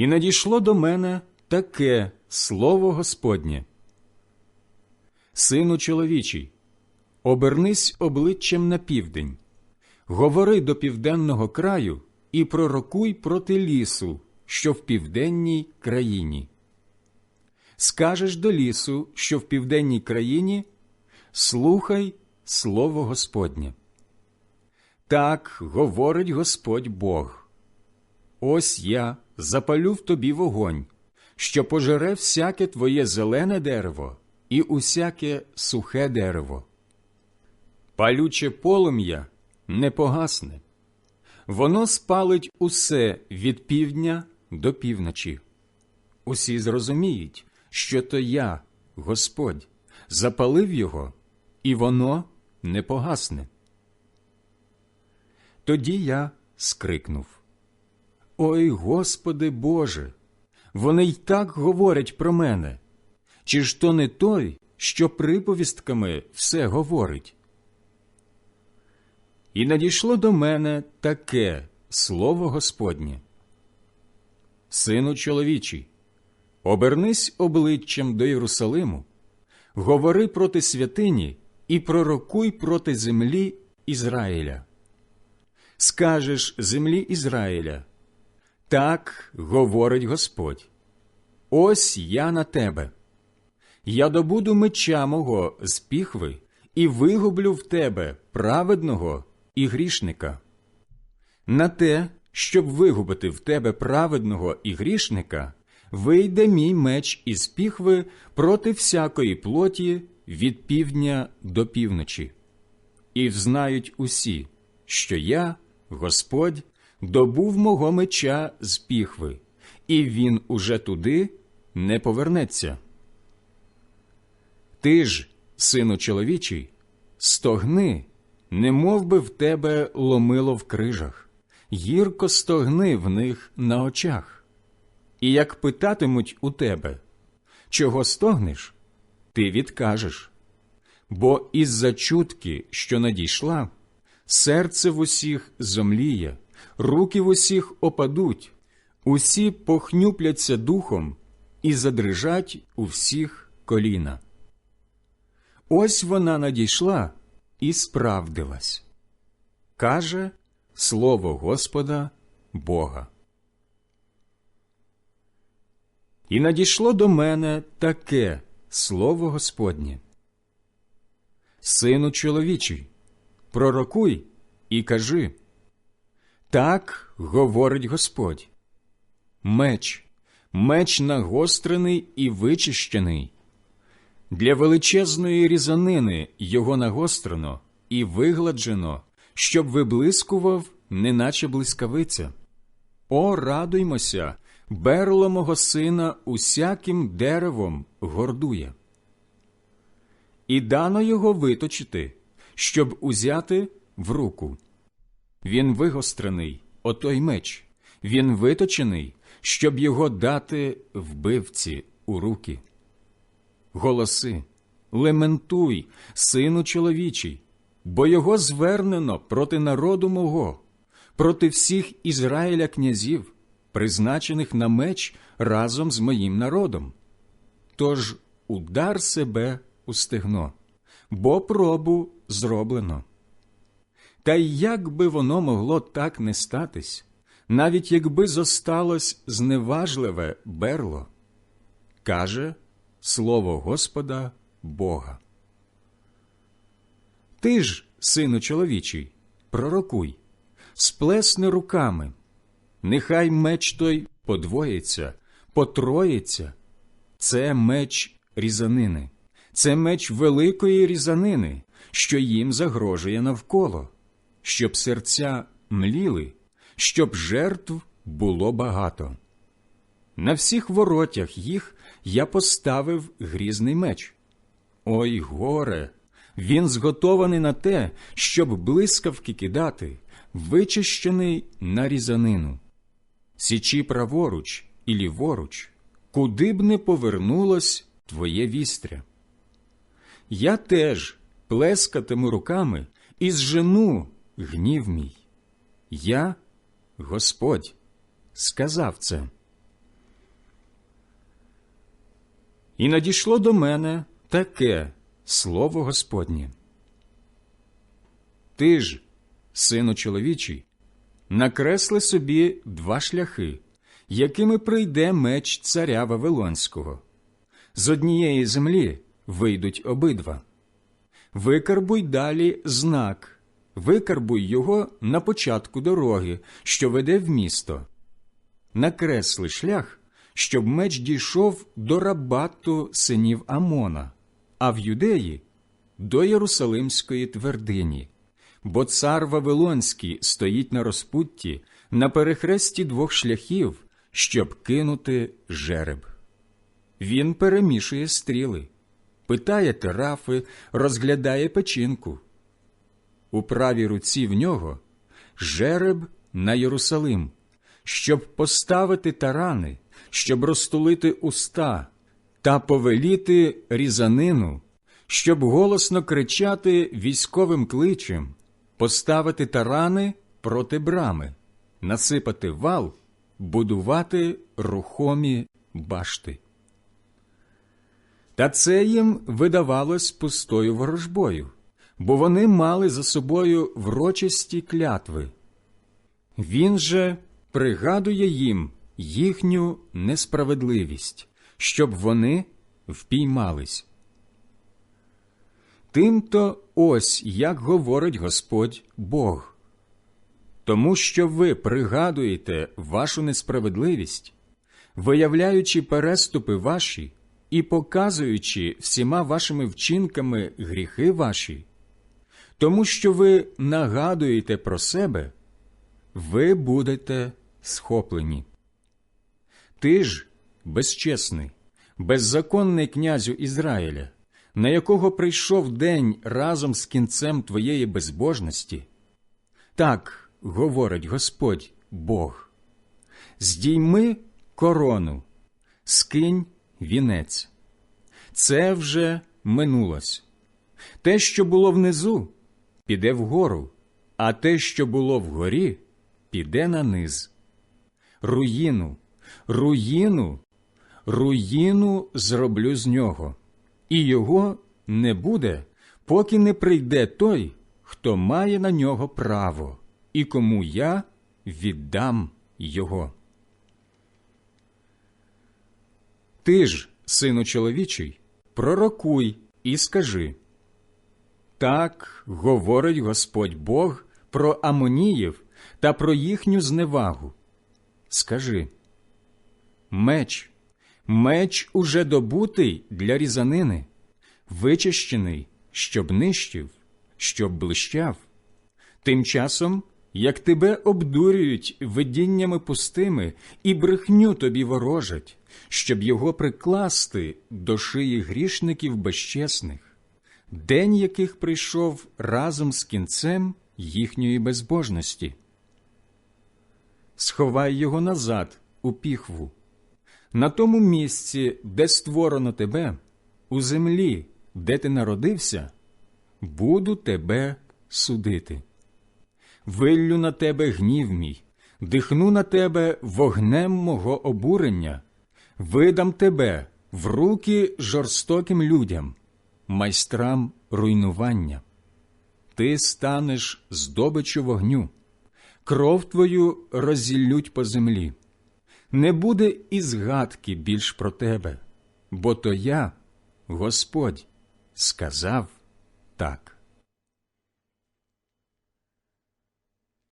І надійшло до мене таке слово Господнє. Сину чоловічий, обернись обличчям на південь, говори до південного краю і пророкуй проти лісу, що в південній країні. Скажеш до лісу, що в південній країні, слухай слово Господнє. Так говорить Господь Бог. Ось я запалю в тобі вогонь, що пожере всяке твоє зелене дерево і усяке сухе дерево. Палюче полум'я не погасне, воно спалить усе від півдня до півночі. Усі зрозуміють, що то я, Господь, запалив його, і воно не погасне. Тоді я скрикнув Ой Господи Боже, вони й так говорять про мене. Чи ж то не той, що приповістками все говорить? І надійшло до мене таке слово Господнє. Сину чоловічий, обернись обличчям до Єрусалиму, говори проти святині і пророкуй проти землі Ізраїля. Скажеш землі Ізраїля, так говорить Господь. Ось я на тебе. Я добуду меча мого з піхви і вигублю в тебе праведного і грішника. На те, щоб вигубити в тебе праведного і грішника, вийде мій меч із піхви проти всякої плоті від півдня до півночі. І взнають усі, що я, Господь, добув мого меча з піхви, і він уже туди не повернеться. Ти ж, сину чоловічий, стогни, не мов би в тебе ломило в крижах, гірко стогни в них на очах. І як питатимуть у тебе, чого стогнеш, ти відкажеш. Бо із-за чутки, що надійшла, серце в усіх зомліє, руки в усіх опадуть, усі похнюпляться духом і задрижать у всіх коліна. Ось вона надійшла і справдилась. Каже слово Господа Бога. І надійшло до мене таке слово Господнє. Сину чоловічий, пророкуй і кажи. Так говорить Господь. Меч, меч нагострений і вичищений. Для величезної різанини його нагострено і вигладжено, щоб виблискував, неначе блискавиця. О, радуймося, берло мого сина усяким деревом гордує. І дано його виточити, щоб узяти в руку. Він вигострений, отой меч, він виточений, щоб його дати вбивці у руки. Голоси, лементуй, сину чоловічий, бо його звернено проти народу мого, проти всіх Ізраїля князів, призначених на меч разом з моїм народом. Тож удар себе у стегно, бо пробу зроблено. Та й як би воно могло так не статись, навіть якби зосталось зневажливе берло, каже слово Господа Бога. Ти ж, сину чоловічий, пророкуй, сплесни руками, нехай меч той подвоїться, потроїться. Це меч різанини, це меч великої різанини, що їм загрожує навколо, щоб серця мліли, щоб жертв було багато. На всіх воротях їх я поставив грізний меч. Ой горе! Він зготований на те, щоб блискавки кидати, вичищений на різанину. Січі праворуч і ліворуч, куди б не повернулось твоє вістря. Я теж плескатиму руками і зжену гнів мій. Я, Господь, сказав це. І надійшло до мене таке слово Господнє. Ти ж, сину чоловічий, накресли собі два шляхи, якими прийде меч царя Вавилонського. З однієї землі вийдуть обидва. Викарбуй далі знак, викарбуй його на початку дороги, що веде в місто. Накресли шлях, щоб меч дійшов до рабату синів Амона, а в юдеї до Єрусалимської твердині, бо цар Вавилонський стоїть на розпутті на перехресті двох шляхів, щоб кинути жереб. Він перемішує стріли, питає терафи, розглядає печінку. У правій руці в нього жереб на Єрусалим, щоб поставити тарани, щоб розтулити уста та повеліти різанину, щоб голосно кричати військовим кличем, поставити тарани проти брами, насипати вал, будувати рухомі башти. Та це їм видавалось пустою ворожбою, бо вони мали за собою врочисті клятви. Він же пригадує їм їхню несправедливість, щоб вони впіймались. Тимто ось як говорить Господь Бог. Тому що ви пригадуєте вашу несправедливість, виявляючи переступи ваші і показуючи всіма вашими вчинками гріхи ваші, тому що ви нагадуєте про себе, ви будете схоплені. Ти ж, безчесний, беззаконний князю Ізраїля, на якого прийшов день разом з кінцем твоєї безбожності, так говорить Господь Бог, здійми корону, скинь вінець. Це вже минулось. Те, що було внизу, піде вгору, а те, що було вгорі, піде на низ. Руїну, руїну, руїну зроблю з нього, і його не буде, поки не прийде той, хто має на нього право, і кому я віддам його. Ти ж, сину чоловічий, пророкуй і скажи. Так говорить Господь Бог про Амоніїв та про їхню зневагу. Скажи меч, меч уже добутий для різанини, вичищений, щоб нищив, щоб блищав. Тим часом, як тебе обдурюють видіннями пустими і брехню тобі ворожать, щоб його прикласти до шиї грішників безчесних, день яких прийшов разом з кінцем їхньої безбожності. Сховай його назад у піхву, на тому місці, де створено тебе, у землі, де ти народився, буду тебе судити. Виллю на тебе гнів мій, дихну на тебе вогнем мого обурення, видам тебе в руки жорстоким людям, майстрам руйнування. Ти станеш здобичу вогню, кров твою розіллють по землі. Не буде і згадки більш про тебе, бо то я, Господь, сказав так.